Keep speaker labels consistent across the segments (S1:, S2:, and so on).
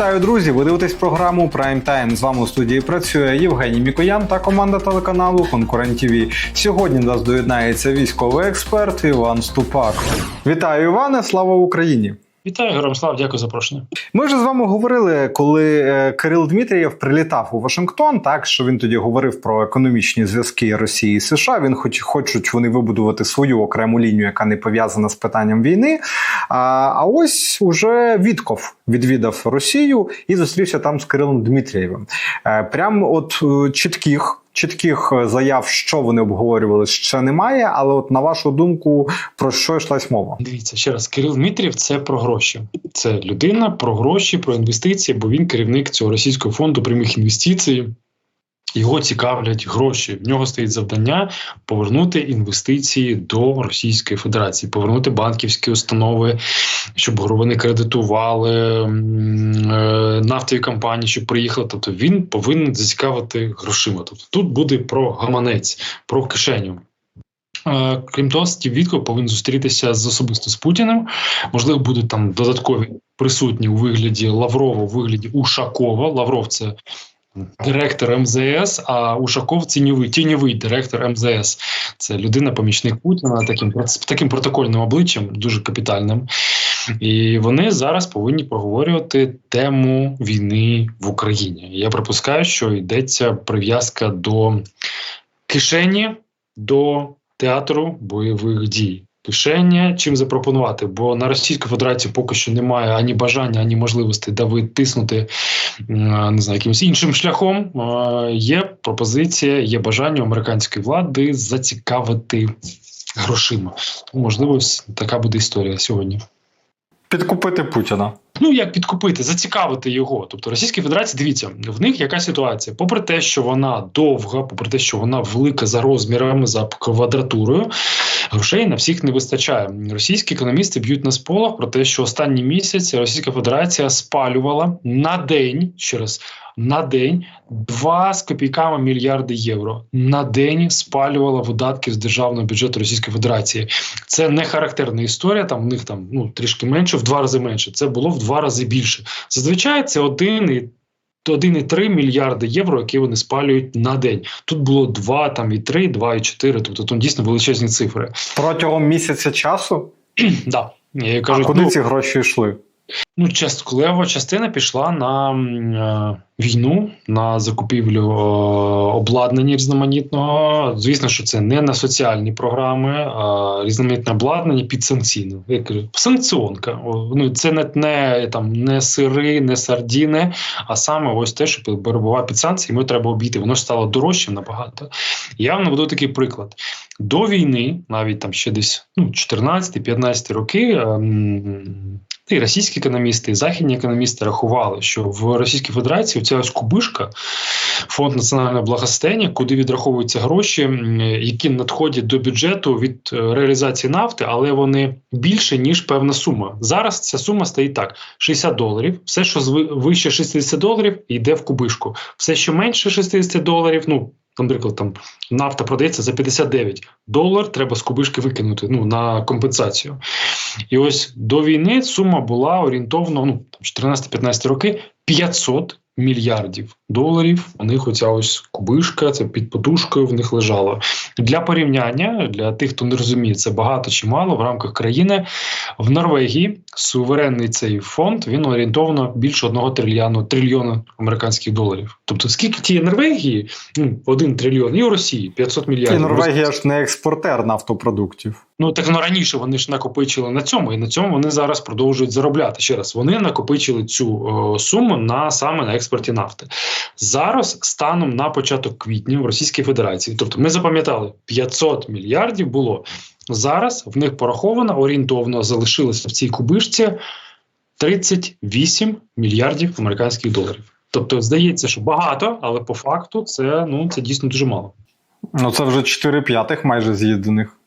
S1: Вітаю, друзі! Ви дивитесь програму Prime Time. З вами у студії працює Євгеній Мікоян та команда телеканалу Конкурент ТВ. Сьогодні нас доєднається військовий експерт Іван Ступак. Вітаю, Іване! Слава Україні!
S2: Вітаю, героям слава, дякую за запрошення.
S1: Ми вже з вами говорили, коли е, Кирил Дмитрієв прилітав у Вашингтон, так що він тоді говорив про економічні зв'язки Росії і США. Він хоч хочуть вони вибудувати свою окрему лінію, яка не пов'язана з питанням війни. А, а ось уже Вітков відвідав Росію і зустрівся там з Кирилом Дмитрієвим. Е, Прям от е, чітких. Чітких заяв, що вони обговорювали, ще немає. Але, от на вашу думку, про що йшлась мова?
S2: Дивіться ще раз, Кирил Дмитрів це про гроші. Це людина про гроші, про інвестиції, бо він керівник цього російського фонду прямих інвестицій. Його цікавлять гроші. В нього стоїть завдання повернути інвестиції до Російської Федерації, повернути банківські установи, щоб вони кредитували е, нафтові компанії, щоб приїхали. Тобто він повинен зацікавити грошима. Тобто тут буде про гаманець, про кишеню. Е, Крім того, Стів Вітков повинен зустрітися з особисто з Путіним. Можливо, будуть там додаткові присутні у вигляді Лаврова, у вигляді Ушакова. Лавров це директор МЗС, а Ушаков тіньовий, тіньовий директор МЗС. Це людина-помічник Путіна, таким таким протокольним обличчям, дуже капітальним. І вони зараз повинні проговорювати тему війни в Україні. Я припускаю, що йдеться прив'язка до кишені, до театру бойових дій. Кишення чим запропонувати, бо на Російську Федерацію поки що немає ані бажання, ані можливості дави тиснути не знаю, якимось іншим шляхом. Є пропозиція, є бажання американської влади зацікавити грошима. Можливо, така буде історія сьогодні.
S1: Підкупити Путіна.
S2: Ну як підкупити, зацікавити його. Тобто Російська Федерація, дивіться, в них яка ситуація? Попри те, що вона довга, попри те, що вона велика за розмірами, за квадратурою, грошей на всіх не вистачає. Російські економісти б'ють на сполох про те, що останні місяць Російська Федерація спалювала на день ще раз. На день 2 з копійками мільярди євро на день спалювала видатки з державного бюджету Російської Федерації. Це не характерна історія. Там в них там ну трішки менше, в два рази менше. Це було в два рази більше. Зазвичай це один і 1,3 мільярди євро, які вони спалюють на день. Тут було 2, там і 3, 2 і 4, тобто там дійсно величезні цифри.
S1: Протягом місяця часу.
S2: да. Я
S1: А
S2: кажу,
S1: куди
S2: ну,
S1: ці гроші йшли?
S2: Ну, частково частина пішла на е, війну, на закупівлю е, обладнання різноманітного. Звісно, що це не на соціальні програми, а різноманітне обладнання під санкційне. Я санкціонка. Ну це не, не там не сири, не сардіни, а саме ось те, що перебуває під санкції, йому треба обійти. Воно ж стало дорожчим набагато. Я вам наведу такий приклад. До війни, навіть там ще десь ну, 14-15 роки. ем, і російські економісти, і західні економісти рахували, що в Російській Федерації ця ось кубишка, фонд національного благосостояння, куди відраховуються гроші, які надходять до бюджету від е, реалізації нафти, але вони більше ніж певна сума. Зараз ця сума стоїть так: 60 доларів. Все, що вище 60 доларів, йде в кубишку. Все, що менше 60 доларів, ну. Наприклад, там нафта продається за 59 долар, треба з кубишки викинути ну, на компенсацію. І ось до війни сума була орієнтовно ну, там, 14-15 роки 500 мільярдів доларів. У них оця ось кубишка, це під подушкою в них лежало. Для порівняння, для тих, хто не розуміє, це багато чи мало в рамках країни. В Норвегії суверенний цей фонд він орієнтовно більше одного трильйону трильйону американських доларів. Тобто, скільки тієї Норвегії, ну, один трильйон, і у Росії 500
S1: І
S2: мільярдів.
S1: Норвегія ж не експортер нафтопродуктів.
S2: Ну так ну раніше вони ж накопичили на цьому, і на цьому вони зараз продовжують заробляти. Ще раз вони накопичили цю е, суму на саме на експорті нафти. Зараз, станом на початок квітня в Російській Федерації, тобто ми запам'ятали 500 мільярдів було зараз. В них пораховано орієнтовно залишилося в цій кубишці 38 мільярдів американських доларів. Тобто, здається, що багато, але по факту це ну це дійсно дуже мало.
S1: Ну це вже 4 п'ятих майже з'їдених.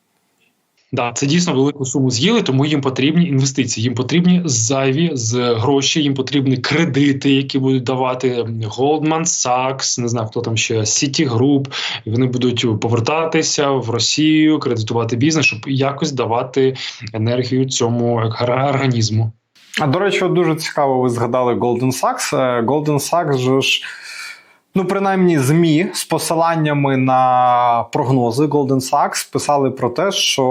S2: Да, це дійсно велику суму з'їли, тому їм потрібні інвестиції. Їм потрібні зайві з гроші, їм потрібні кредити, які будуть давати Goldman Sachs, не знаю хто там ще Citigroup. І Вони будуть повертатися в Росію, кредитувати бізнес, щоб якось давати енергію цьому організму.
S1: А до речі, дуже цікаво, ви згадали Golden Sachs. Е, Golden Sachs же ж. Ну, принаймні, ЗМІ з посиланнями на прогнози Golden Sachs писали про те, що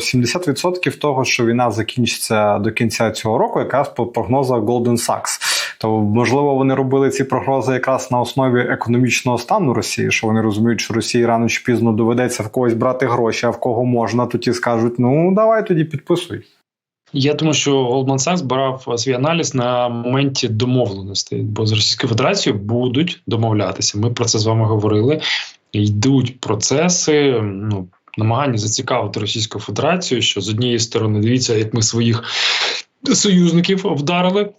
S1: 70% того, що війна закінчиться до кінця цього року, якраз по прогнозах Golden Sachs. То можливо вони робили ці прогнози якраз на основі економічного стану Росії, що вони розуміють, що Росії рано чи пізно доведеться в когось брати гроші, а в кого можна, то ті скажуть: ну давай тоді підписуй.
S2: Я думаю, що Goldman Sachs брав свій аналіз на моменті домовленостей, бо з Російською Федерацією будуть домовлятися. Ми про це з вами говорили. Йдуть процеси. Ну намагання зацікавити Російську Федерацію, що з однієї сторони дивіться, як ми своїх союзників вдарили.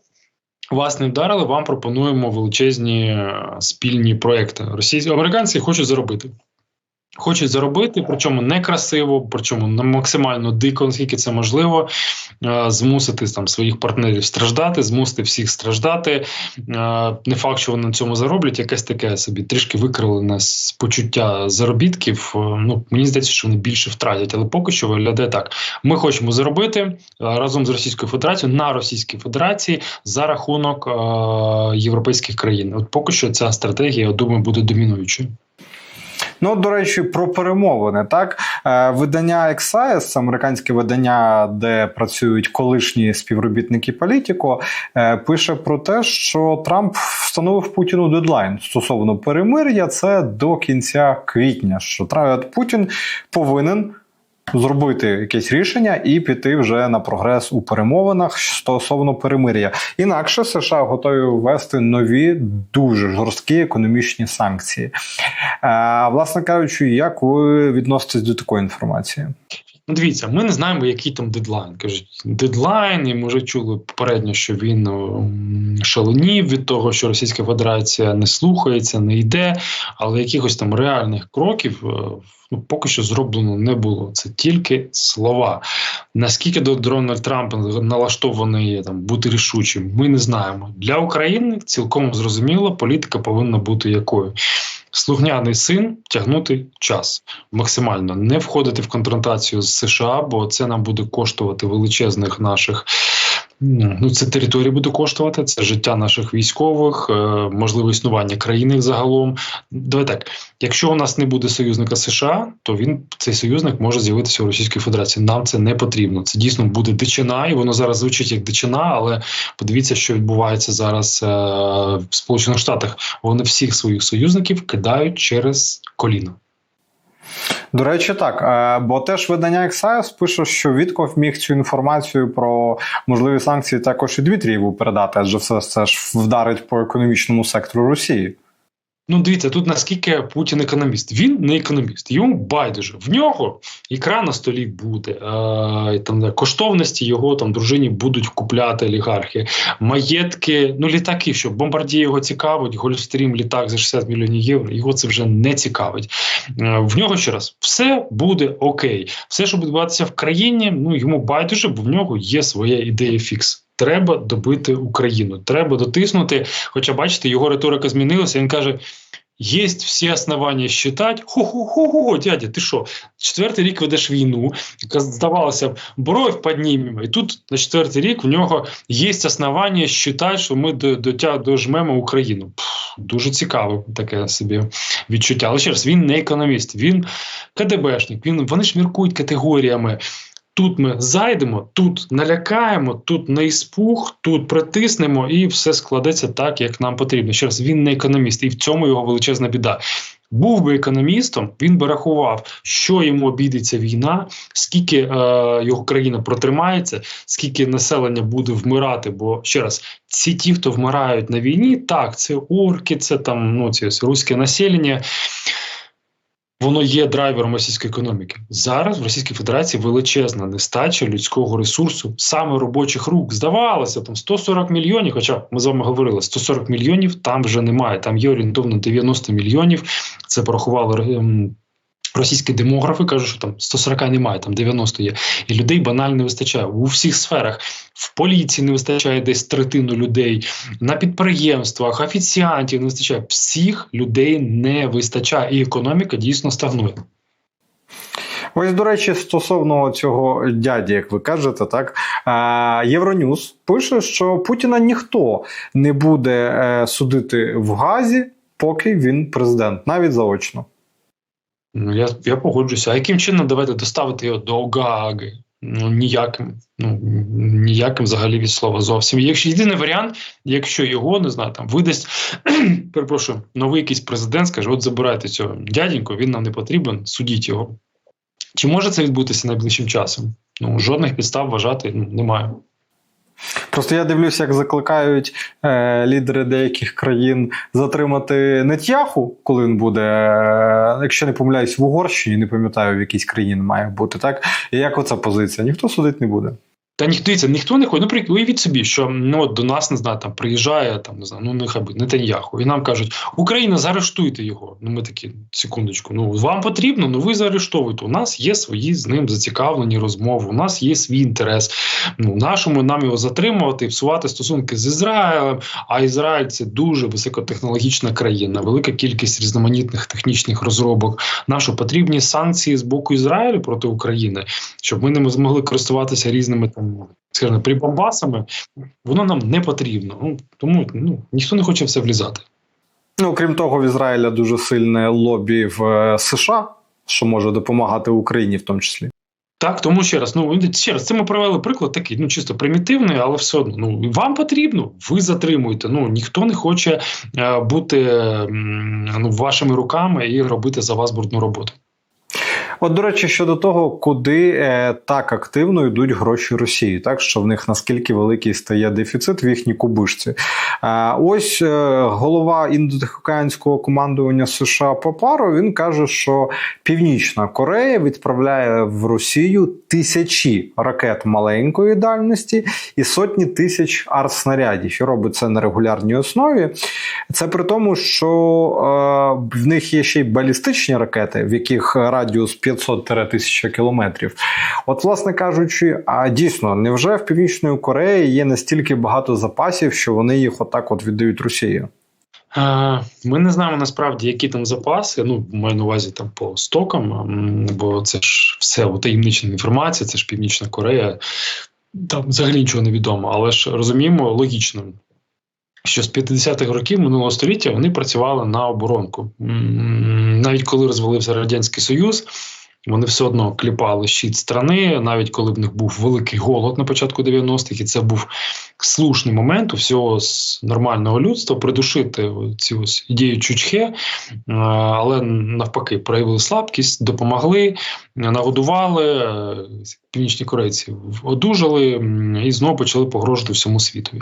S2: Вас не вдарили, вам пропонуємо величезні спільні проекти. Російські американці хочуть заробити. Хочуть заробити, причому некрасиво, причому максимально дико, наскільки це можливо, змусити там своїх партнерів страждати, змусити всіх страждати. Не факт, що вони на цьому зароблять, якесь таке собі трішки викривлене почуття заробітків. Ну мені здається, що вони більше втратять, але поки що виглядає так. Ми хочемо заробити разом з Російською Федерацією на Російській Федерації за рахунок європейських країн. От поки що ця стратегія, я думаю, буде домінуючою.
S1: Ну, до речі, про перемовини. Так, е, видання Ексаєс, американське видання, де працюють колишні співробітники політико, е, пише про те, що Трамп встановив Путіну дедлайн стосовно перемир'я. Це до кінця квітня. Що Путін повинен зробити якесь рішення і піти вже на прогрес у перемовинах стосовно перемир'я. Інакше США готові ввести нові дуже жорсткі економічні санкції. Е, власне кажучи, як ви відноситесь до такої інформації?
S2: Ну, дивіться, ми не знаємо, який там дедлайн. Кажуть, дедлайн, і ми вже чули попередньо, що він шаленів від того, що Російська Федерація не слухається, не йде, але якихось там реальних кроків е, ну, поки що зроблено не було. Це тільки слова. Наскільки до Дональд Трамп налаштований там бути рішучим, ми не знаємо. Для України цілком зрозуміло, політика повинна бути якою. Слугняний син тягнути час максимально не входити в конфронтацію з США, бо це нам буде коштувати величезних наших Ну, це територія буде коштувати, це життя наших військових, е, можливе існування країни загалом. Давай так, якщо у нас не буде союзника США, то він цей союзник може з'явитися у Російській Федерації. Нам це не потрібно. Це дійсно буде дичина, і воно зараз звучить як дичина, але подивіться, що відбувається зараз е, в Сполучених Штатах. Вони всіх своїх союзників кидають через коліна.
S1: До речі, так. Е, бо теж видання Ексайс пише, що Вітков міг цю інформацію про можливі санкції також і Дмитрієву передати, адже все це ж вдарить по економічному сектору Росії.
S2: Ну, дивіться, тут наскільки Путін економіст. Він не економіст, йому байдуже. В нього ікра на столі буде. Е, там коштовності його там дружині будуть купляти олігархи, маєтки, ну літаки, що бомбардії його цікавить, Гольфстрім, літак за 60 мільйонів євро. Його це вже не цікавить. Е, в нього ще раз все буде окей. Все, що буде відбуватися в країні, ну йому байдуже, бо в нього є своя ідея фікс. Треба добити Україну, треба дотиснути. Хоча, бачите, його риторика змінилася. Він каже: є всі основання считати, хо-хо-хо, дядя, ти що? Четвертий рік ведеш війну, здавалося б, бровь піднімемо. І тут на четвертий рік в нього є основання считати, що ми до, до, дожмемо Україну. Дуже цікаве таке собі відчуття. Але ще раз, він не економіст, він КДБшник, він, вони ж міркують категоріями. Тут ми зайдемо, тут налякаємо, тут не іспух, тут притиснемо, і все складеться так, як нам потрібно. Ще раз він не економіст, і в цьому його величезна біда. Був би економістом, він би рахував, що йому обійдеться війна, скільки е, його країна протримається, скільки населення буде вмирати. Бо ще раз, ці ті, хто вмирають на війні, так це орки, це там ну ці руське населення воно є драйвером російської економіки. Зараз в Російській Федерації величезна нестача людського ресурсу, саме робочих рук. Здавалося, там 140 мільйонів. Хоча ми з вами говорили, 140 мільйонів там вже немає. Там є орієнтовно 90 мільйонів. Це порахували ем, Російські демографи кажуть, що там 140 немає, там 90 є. І людей банально не вистачає у всіх сферах. В поліції не вистачає десь третину людей, на підприємствах, офіціантів не вистачає. Всіх людей не вистачає, і економіка дійсно стагнує.
S1: Ось, до речі, стосовно цього дяді, як ви кажете, так Е, Євроньюз пише, що Путіна ніхто не буде е, судити в Газі, поки він президент, навіть заочно.
S2: Ну, я, я погоджуся. А яким чином давайте доставити його до Гааги? Ну ніяким, ну ніяким взагалі від слова зовсім. Якщо єдиний варіант, якщо його не знаю, там видасть, перепрошую, новий якийсь президент скаже: от забирайте цього дяденьку, він нам не потрібен, судіть його. Чи може це відбутися найближчим часом? Ну жодних підстав вважати ну, немає.
S1: Просто я дивлюся, як закликають е, лідери деяких країн затримати Нетяху, коли він буде, е, якщо не помиляюсь, в Угорщині, не пам'ятаю, в якійсь країні має бути, так? І як оця позиція? Ніхто судити не буде.
S2: Та ніхто дивіться, ніхто не хоче. Ну, уявіть собі, що ну от до нас не знаю, там приїжджає там не знаю, ну нехай би Нетаньяху, і нам кажуть, Україна, заарештуйте його. Ну ми такі секундочку. Ну вам потрібно, ну ви заарештовуйте. У нас є свої з ним зацікавлені розмови. У нас є свій інтерес. Ну нашому нам його затримувати, псувати стосунки з Ізраїлем. А Ізраїль це дуже високотехнологічна країна, велика кількість різноманітних технічних розробок. Що потрібні санкції з боку Ізраїлю проти України, щоб ми не змогли користуватися різними там скажімо, прибамбасами, воно нам не потрібно. Ну, Тому ну, ніхто не хоче в це влізати.
S1: Ну, крім того, в Ізраїля дуже сильне лобі в е, США, що може допомагати Україні в тому числі.
S2: Так, тому ще раз, ну ще раз, це ми провели приклад такий, ну чисто примітивний, але все одно ну вам потрібно, ви затримуєте. Ну ніхто не хоче е, бути ну, вашими руками і робити за вас брудну роботу.
S1: От, до речі, щодо того, куди е, так активно йдуть гроші Росії, так що в них наскільки великий стає дефіцит в їхній кубишці. Е, ось е, голова індотихоокеанського командування США Попаро він каже, що Північна Корея відправляє в Росію тисячі ракет маленької дальності і сотні тисяч артснарядів. І робить це на регулярній основі. Це при тому, що е, в них є ще й балістичні ракети, в яких радіус 500-1000 кілометрів. От, власне кажучи, а дійсно, невже в Північної Кореї є настільки багато запасів, що вони їх отак от віддають Росії?
S2: Ми не знаємо насправді, які там запаси. Ну, маю на увазі там по стокам, бо це ж все утаємничена інформація, це ж Північна Корея. Там взагалі нічого не відомо, але ж розуміємо логічно, що з 50-х років минулого століття вони працювали на оборонку. Навіть коли розвалився Радянський Союз, вони все одно кліпали щит страни, навіть коли в них був великий голод на початку 90-х, і це був слушний момент у всього з нормального людства придушити цю ось ідею чучхе, але навпаки проявили слабкість, допомогли, нагодували. Північні корейці одужали і знову почали погрожувати всьому світові.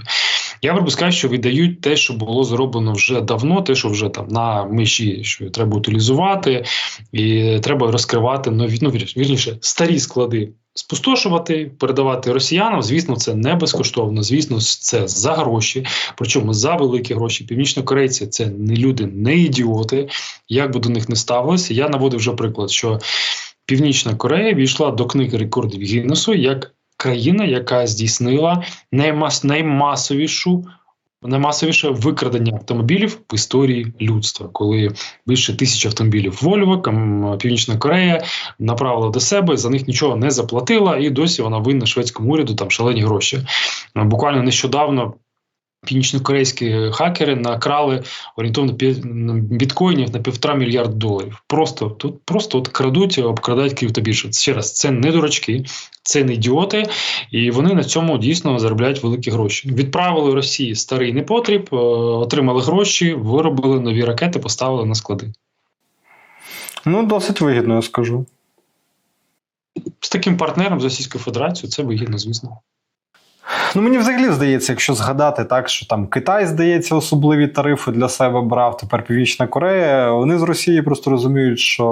S2: Я припускаю, що віддають те, що було зроблено вже давно, те, що вже там на межі, що треба утилізувати, і треба розкривати нові ну, вірніше старі склади. Спустошувати, передавати росіянам, звісно, це не безкоштовно. Звісно, це за гроші. Причому за великі гроші. Північнокорейці це не люди, не ідіоти. Як би до них не ставилося, я наводив вже приклад, що Північна Корея війшла до книги рекордів Гіннесу як країна, яка здійснила наймас, наймасовішу. Наймасовіше викрадення автомобілів в історії людства, коли більше тисячі автомобілів Вольво, Північна Корея направила до себе, за них нічого не заплатила, і досі вона винна шведському уряду там шалені гроші. Буквально нещодавно Північнокорейські хакери накрали орієнтовно біткоїнів на півтора мільярда доларів. Просто тут просто от крадуть, обкрадають криптобіржу. Ще раз, це не дурачки, це не ідіоти, і вони на цьому дійсно заробляють великі гроші. Відправили Росії старий непотріб, е, отримали гроші, виробили нові ракети, поставили на склади.
S1: Ну, досить вигідно, я скажу.
S2: З таким партнером з Російською Федерацією це вигідно, звісно.
S1: Ну, мені взагалі здається, якщо згадати так, що там Китай, здається, особливі тарифи для себе брав, тепер Північна Корея, вони з Росії просто розуміють, що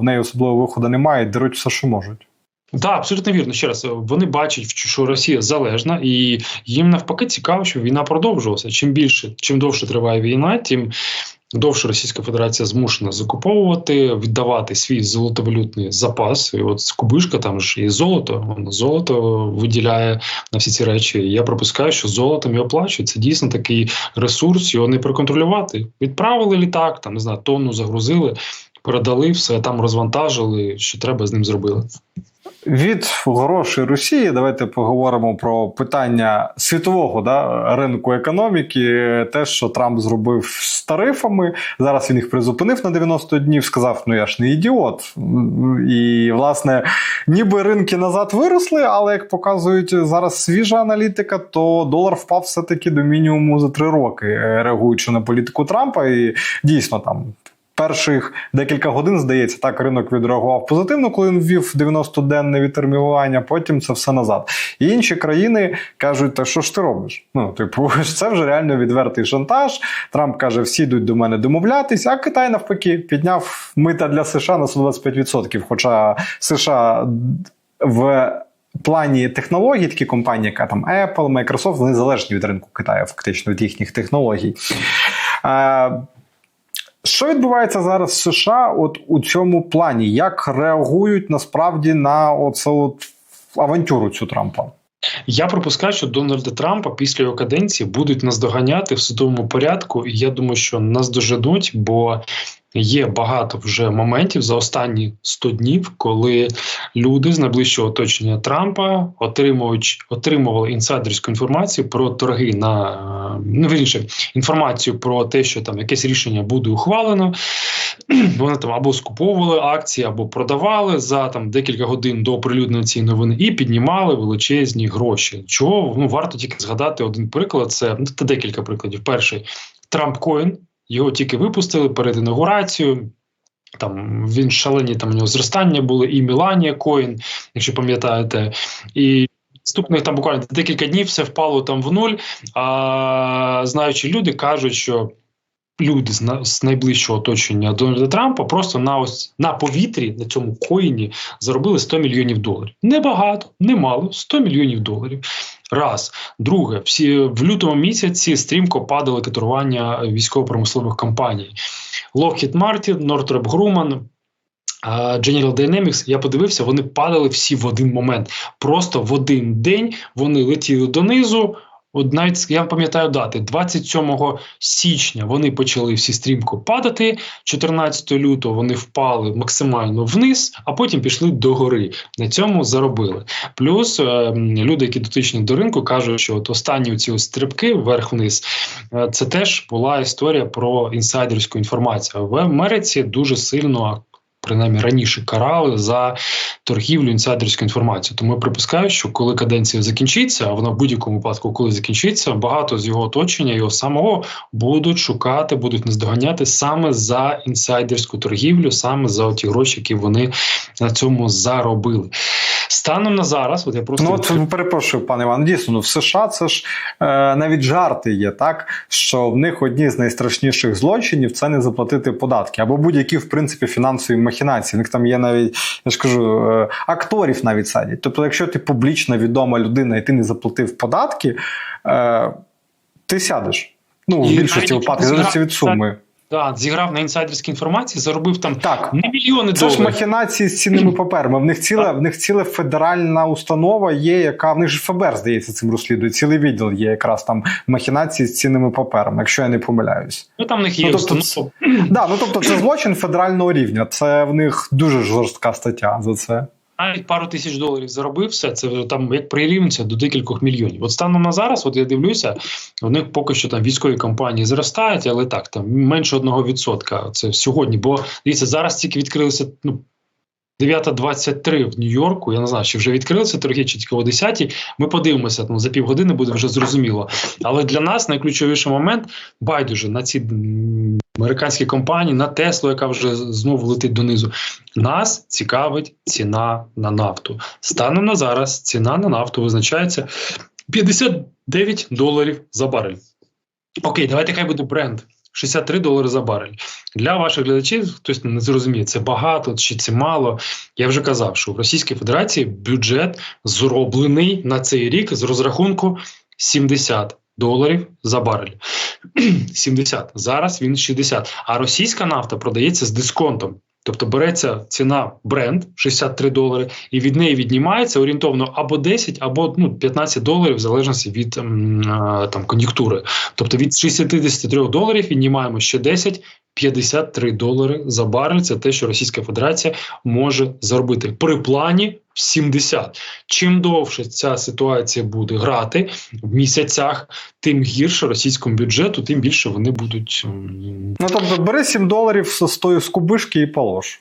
S1: в неї особливого виходу немає, деруть все, що можуть.
S2: Так, абсолютно вірно. Ще раз вони бачать, що Росія залежна, і їм навпаки цікаво, щоб війна продовжувалася. Чим більше, чим довше триває війна, тим довше Російська Федерація змушена закуповувати, віддавати свій золотовалютний запас. І От Кубишка там ж і золото. Воно золото виділяє на всі ці речі. Я пропускаю, що золотом і оплачують. Це дійсно такий ресурс, його не проконтролювати. Відправили літак, там не знаю, тонну загрузили, передали все там, розвантажили. Що треба з ним зробили.
S1: Від грошей Росії давайте поговоримо про питання світового да, ринку економіки. Те, що Трамп зробив з тарифами. Зараз він їх призупинив на 90 днів. Сказав: ну я ж не ідіот. І, власне, ніби ринки назад виросли, але як показують зараз свіжа аналітика, то долар впав все-таки до мінімуму за три роки, е, реагуючи на політику Трампа. І дійсно там перших декілька годин, здається, так ринок відреагував позитивно, коли він ввів 90-денне відтермінування, потім це все назад. І інші країни кажуть, та що ж ти робиш? Ну, типу, це вже реально відвертий шантаж. Трамп каже, всі йдуть до мене домовлятись, а Китай навпаки підняв мита для США на 125%. Хоча США в. Плані технологій, такі компанії, яка там Apple, Microsoft, вони залежні від ринку Китаю, фактично від їхніх технологій. Що відбувається зараз в США от у цьому плані? Як реагують насправді на оцю от авантюру цю Трампа?
S2: Я пропускаю, що Дональда Трампа після його каденції будуть наздоганяти в судовому порядку, і я думаю, що нас доженуть, бо Є багато вже моментів за останні 100 днів, коли люди з найближчого оточення Трампа отримують отримували інсайдерську інформацію про торги на ну вірніше, інформацію про те, що там якесь рішення буде ухвалено. Вони там або скуповували акції, або продавали за там декілька годин до оприлюднення цієї новини і піднімали величезні гроші. Чого ну варто тільки згадати один приклад? Це ну, декілька прикладів. Перший Трамп Коін. Його тільки випустили перед інаугурацією. Там він шалені там у нього зростання були, і Міланія Коін, якщо пам'ятаєте, і наступних там буквально декілька днів все впало там в нуль. А знаючи люди кажуть, що люди з, найближчого оточення Дональда Трампа просто на ось на повітрі на цьому коїні заробили 100 мільйонів доларів. Небагато, немало 100 мільйонів доларів. Раз друге, всі в лютому місяці стрімко падали катерування військово-промислових компаній. Lockheed Martin, Northrop Grumman, General Dynamics, я подивився, вони падали всі в один момент. Просто в один день вони летіли донизу. От навіть я пам'ятаю дати 27 січня вони почали всі стрімко падати. 14 лютого вони впали максимально вниз, а потім пішли до гори. На цьому заробили. Плюс е, люди, які дотичні до ринку, кажуть, що от останні ці стрибки вверх-вниз, е, це теж була історія про інсайдерську інформацію. В Америці дуже сильно принаймні раніше карали за торгівлю інсайдерською інформацією. Тому я припускаю, що коли каденція закінчиться, а вона в будь-якому випадку, коли закінчиться, багато з його оточення його самого будуть шукати, будуть наздоганяти саме за інсайдерську торгівлю, саме за ті гроші, які вони на цьому заробили. Станом на зараз, от я просто
S1: ну от перепрошую, пане Іван. Дійсно, ну в США це ж е, навіть жарти є, так що в них одні з найстрашніших злочинів це не заплатити податки або будь-які в принципі фінансові махінації. В них там є навіть я ж кажу, е, акторів навіть садять. Тобто, якщо ти публічна відома людина і ти не заплатив податки, е, ти сядеш. Ну в більшості випадків залежить від суми.
S2: Так, зіграв на інсайдерській інформації, заробив там
S1: так.
S2: не мільйони
S1: Це
S2: доларів.
S1: ж махінації з цінними паперами. В них ціла в них ціла федеральна установа є, яка в них ж ФБР, здається, цим розслідує. Цілий відділ є якраз там махінації з цінними паперами, якщо я не помиляюсь.
S2: Ну там в них є
S1: ну, тобто, установа. Да, ну тобто це злочин федерального рівня. Це в них дуже жорстка стаття за це
S2: навіть пару тисяч доларів заробив все, це там як прирівнюється до декількох мільйонів. От станом на зараз, от я дивлюся, у них поки що там військові компанії зростають, але так, там менше одного відсотка. Це сьогодні. Бо дивіться, зараз тільки відкрилися ну, 9.23 в Нью-Йорку. Я не знаю, чи вже відкрилися торги, чи тільки о 10 Ми подивимося, ну, за півгодини буде вже зрозуміло. Але для нас найключовіший момент байдуже на ці американські компанії, на Теслу, яка вже знову летить донизу. Нас цікавить ціна на нафту. Станом на зараз ціна на нафту визначається 59 доларів за барель. Окей, давайте хай буде бренд. 63 долари за барель. Для ваших глядачів хтось не зрозуміє, це багато чи це мало. Я вже казав, що в Російській Федерації бюджет зроблений на цей рік з розрахунку 70 доларів за барель. 70. Зараз він 60. А російська нафта продається з дисконтом. Тобто береться ціна бренд 63 долари, і від неї віднімається орієнтовно або 10, або ну, 15 доларів в залежності від там кон'юнктури. Тобто від 63 доларів віднімаємо ще 10, 53 долари за барель. Це те, що Російська Федерація може заробити при плані. в 70. Чим довше ця ситуація буде грати в місяцях, тим гірше російському бюджету, тим більше вони будуть м,
S1: Ну тобто бери 7 доларів з тої скубишки і полож.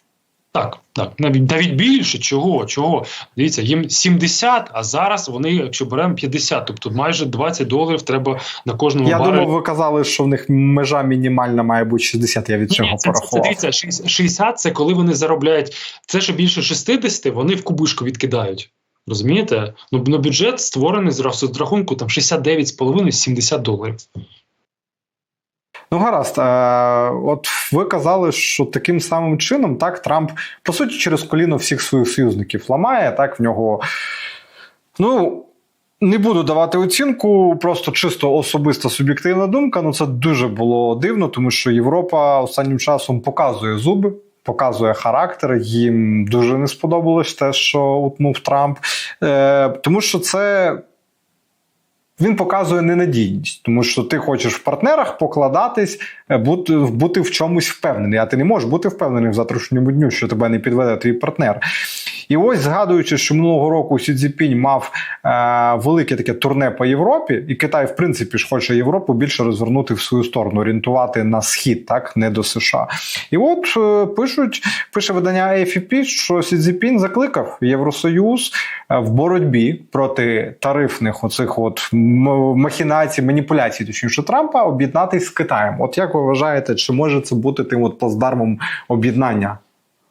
S2: Так, так, навіть навіть більше чого, чого. Дивіться, їм 70, а зараз вони, якщо беремо 50, тобто майже 20 доларів треба на кожному
S1: Я
S2: барелі.
S1: думав, ви казали, що в них межа мінімальна має бути 60, я від цього
S2: Ні, це, це, це, дивіться, 60 60 це коли вони заробляють це, що більше 60, вони в кубишку відкидають. Розумієте? Ну, бюджет створений з рахунку там 69,5-70 доларів.
S1: Ну, гаразд. Е, от ви казали, що таким самим чином так Трамп по суті через коліно всіх своїх союзників ламає. Так в нього. Ну. Не буду давати оцінку, просто чисто особиста суб'єктивна думка. Ну це дуже було дивно, тому що Європа останнім часом показує зуби, показує характер. Їм дуже не сподобалось те, що утнув Трамп. Е, тому що це він показує ненадійність, тому що ти хочеш в партнерах покладатись, е, бути, бути в чомусь впевнений, а ти не можеш бути впевнений в завтрашньому дню, що тебе не підведе твій партнер. І ось згадуючи, що минулого року Сі Цзіпінь мав е, велике таке турне по Європі, і Китай, в принципі, ж хоче Європу більше розвернути в свою сторону, орієнтувати на схід, так не до США. І от е, пишуть, пише видання AFP, що Сі Цзіпінь закликав Євросоюз е, в боротьбі проти тарифних оцих от махінацій, маніпуляцій, точніше Трампа, об'єднатись з Китаєм. От як ви вважаєте, чи може це бути тим от плацдармом об'єднання?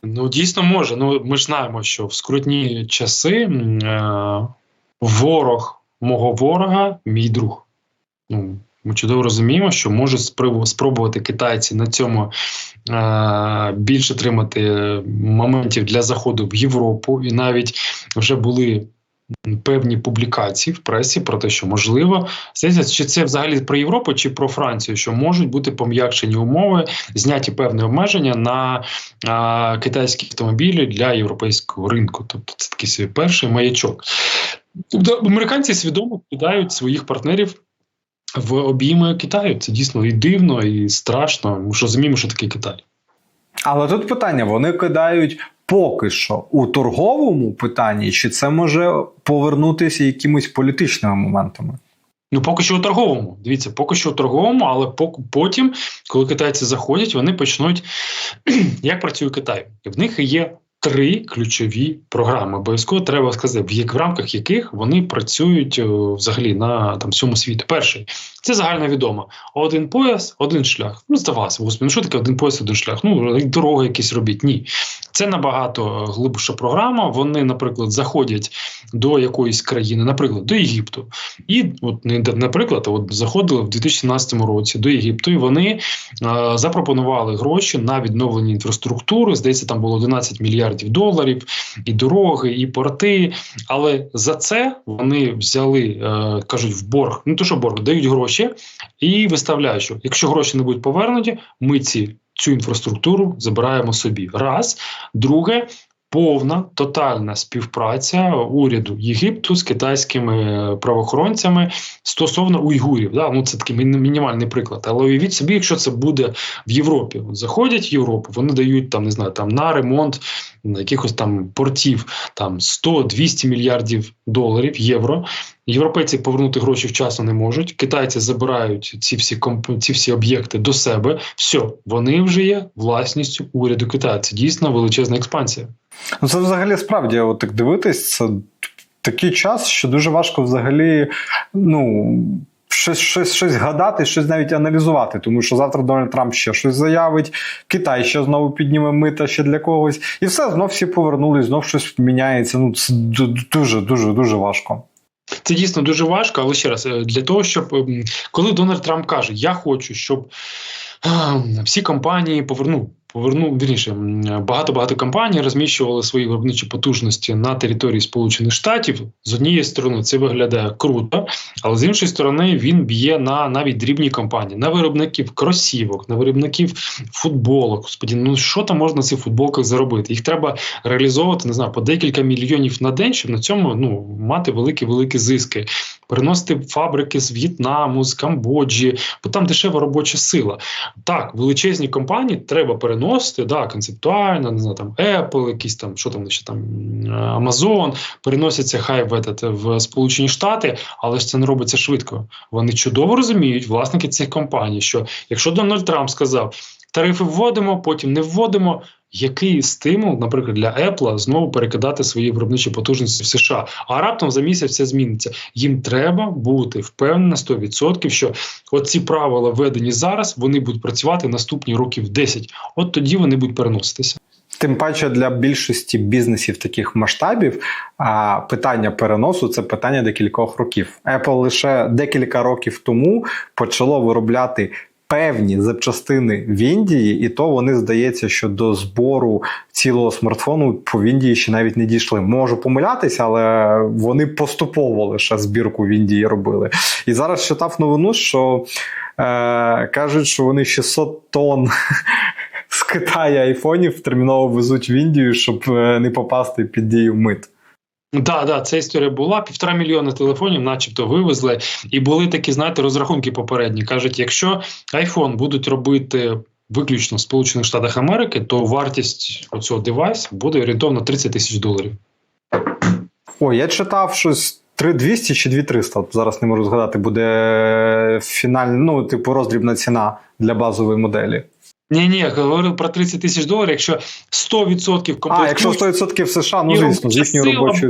S2: Ну, дійсно може. Ну, ми ж знаємо, що в скрутні часи е, ворог мого ворога мій друг. Ну, ми чудово розуміємо, що можуть спробувати китайці на цьому е, більше тримати моментів для заходу в Європу, і навіть вже були певні публікації в пресі про те, що можливо чи це взагалі про Європу чи про Францію, що можуть бути пом'якшені умови, зняті певні обмеження на а, китайські автомобілі для європейського ринку. Тобто це такий свій перший маячок. Тобто американці свідомо кидають своїх партнерів. В обійми Китаю це дійсно і дивно, і страшно. Ми ж розуміємо, що таке Китай.
S1: Але тут питання: вони кидають поки що у торговому питанні, чи це може повернутися якимись політичними моментами?
S2: Ну, поки що у торговому. Дивіться, поки що у торговому, але потім, коли китайці заходять, вони почнуть. Як працює Китай? В них є три ключові програми. Обов'язково треба сказати, в, як, в рамках яких вони працюють о, взагалі на там всьому світі. Перший це загальновідомо. Один пояс, один шлях. Ну, здавалося, господи, ну що таке один пояс, один шлях? Ну, дороги якісь робіть. Ні. Це набагато глибша програма. Вони, наприклад, заходять до якоїсь країни, наприклад, до Єгипту. І, от, наприклад, от заходили в 2017 році до Єгипту, і вони е, запропонували гроші на відновлення інфраструктури. Здається, там було 11 мільярдів доларів, і дороги, і порти. Але за це вони взяли, е, кажуть, в борг, не то що борг, дають гроші і виставляють, що якщо гроші не будуть повернуті, ми ці. Цю інфраструктуру забираємо собі. Раз. Друге, повна тотальна співпраця уряду Єгипту з китайськими е, правоохоронцями стосовно уйгурів. Да? Ну, це такий мінімальний приклад. Але уявіть собі, якщо це буде в Європі. Заходять в Європу, вони дають там, не знаю, там на ремонт на якихось там портів там 100-200 мільярдів доларів євро. Європейці повернути гроші вчасно не можуть. Китайці забирають ці всі комп... ці всі об'єкти до себе. Все, вони вже є власністю уряду Китаю. Це дійсно величезна експансія.
S1: Ну, це взагалі справді, от так дивитись, це такий час, що дуже важко взагалі, ну. Щось, щось, щось гадати, щось навіть аналізувати, тому що завтра Дональд Трамп ще щось заявить, Китай ще знову підніме мита ще для когось, і все знов всі повернулись, знов щось міняється. Ну це дуже, дуже, дуже важко.
S2: Це дійсно дуже важко, але ще раз, е, для того, щоб ем, коли Дональд Трамп каже, я хочу, щоб ем, всі компанії поверну. Поверну вірніше, багато багато компаній розміщували свої виробничі потужності на території Сполучених Штатів. З однієї сторони це виглядає круто, але з іншої сторони він б'є на навіть дрібні компанії, на виробників кросівок, на виробників футболок. Господі, ну що там можна на цих футболках заробити? Їх треба реалізовувати не знаю по декілька мільйонів на день, щоб на цьому ну мати великі великі зиски. Переносити фабрики з В'єтнаму, з Камбоджі, бо там дешева робоча сила. Так, величезні компанії треба переносити, да, концептуально, не знаю, там Apple, якісь там, що там ще там м, Amazon, переносяться хай в, этот, в Сполучені Штати, але ж це не робиться швидко. Вони чудово розуміють, власники цих компаній, що якщо Дональд Трамп сказав, тарифи вводимо, потім не вводимо. Який стимул, наприклад, для Apple знову перекидати свої виробничі потужності в США? А раптом за місяць все зміниться. Їм треба бути впевнені на 100%, що оці правила введені зараз, вони будуть працювати наступні років 10. От тоді вони будуть переноситися.
S1: Тим паче для більшості бізнесів таких масштабів а, питання переносу це питання декількох років. Apple лише декілька років тому почало виробляти. Певні запчастини в Індії, і то вони здається, що до збору цілого смартфону по Індії ще навіть не дійшли. Можу помилятися, але вони поступово лише збірку в Індії робили. І зараз читав новину, що е, кажуть, що вони 600 тонн з Китаю айфонів терміново везуть в Індію, щоб е, не попасти під дію мит.
S2: Так, да, ця історія була. Півтора мільйона телефонів, начебто, вивезли. І були такі, знаєте, розрахунки попередні. Кажуть, якщо iPhone будуть робити виключно в Сполучених Штатах Америки, то вартість оцього девайсу буде орієнтовно 30 тисяч доларів.
S1: Ой, я читав щось 3200 чи 2300, от зараз не можу згадати, буде фінальна, ну, типу, роздрібна ціна для базової моделі.
S2: Ні, ні, говорив про 30 тисяч доларів. Якщо 100%
S1: А, якщо 100% в США, ну звісно, з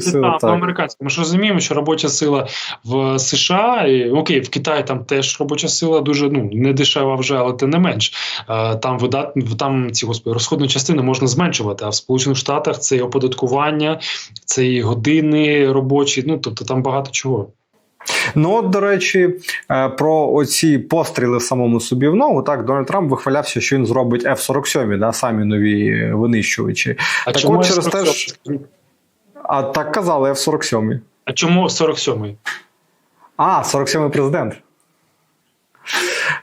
S1: сили.
S2: там, в
S1: Так.
S2: американському. Ми ж розуміємо, що робоча сила в США, і, окей, в Китаї там теж робоча сила дуже ну не дешева вже, але тим не менш. Е, Там видат, там ці господи, розходні частини можна зменшувати. А в Сполучених Штатах це і оподаткування, це і години робочі. Ну тобто там багато чого.
S1: Ну, от, до речі, е, про оці постріли в самому собі в ногу, так, Дональд Трамп вихвалявся, що він зробить F-47, да, самі нові винищувачі.
S2: А
S1: Так
S2: чому
S1: от через те,
S2: 47?
S1: А так казали F-47.
S2: А чому 47-й?
S1: А, 47-й президент.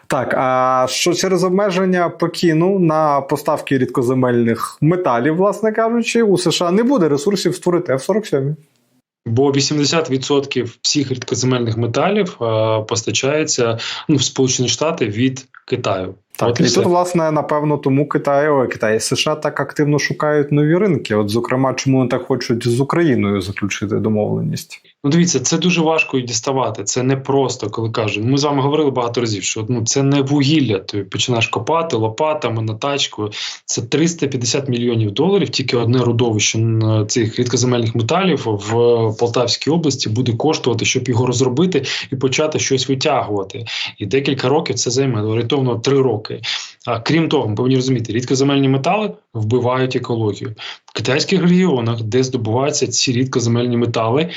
S1: Так, а що через обмеження покину на поставки рідкоземельних металів, власне кажучи, у США не буде ресурсів створити F-47.
S2: Бо 80% всіх рідкоземельних металів постачається ну, в Сполучені Штати від Китаю.
S1: Так,
S2: От
S1: і тут, власне, напевно, тому Китай, ой, Китай, США так активно шукають нові ринки. От, зокрема, чому вони так хочуть з Україною заключити домовленість?
S2: Ну, дивіться, це дуже важко і діставати. Це не просто, коли кажуть. Ми з вами говорили багато разів, що ну це не вугілля. Ти починаєш копати лопатами на тачку. Це 350 мільйонів доларів. Тільки одне родовище цих рідкоземельних металів в Полтавській області буде коштувати, щоб його розробити і почати щось витягувати. І декілька років це займе орієнтовно три роки. А крім того, ми повинні розуміти, рідкоземельні метали вбивають екологію в китайських регіонах, де здобуваються ці рідкоземельні метали.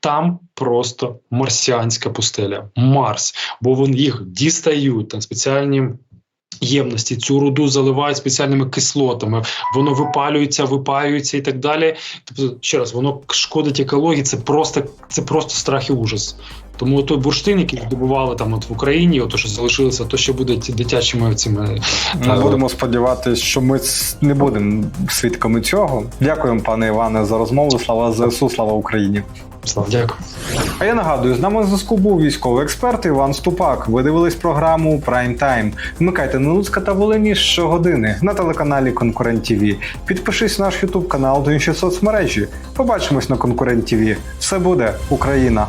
S2: Там просто марсіанська пустеля, Марс, бо вони їх дістають там спеціальні ємності. Цю руду заливають спеціальними кислотами, воно випалюється, випаюється і так далі. Тобто, ще раз, воно шкодить екології. Це просто це просто страх і ужас. Тому той бурштин, який здобували там от в Україні, ото що залишилося, то ще буде дитячими цими.
S1: Ми будемо сподіватися, що ми не будемо свідками цього. Дякуємо, пане Іване, за розмову. Слава ЗСУ, слава Україні.
S2: Слава, дякую.
S1: А я нагадую, з нами на зв'язку був військовий експерт Іван Ступак. Ви дивились програму Prime Time. Вмикайте на Луцька та Волині щогодини на телеканалі Конкурент ТВ. Підпишись на наш Ютуб канал та інші соцмережі. Побачимось на Конкурент ТВ. Все буде Україна!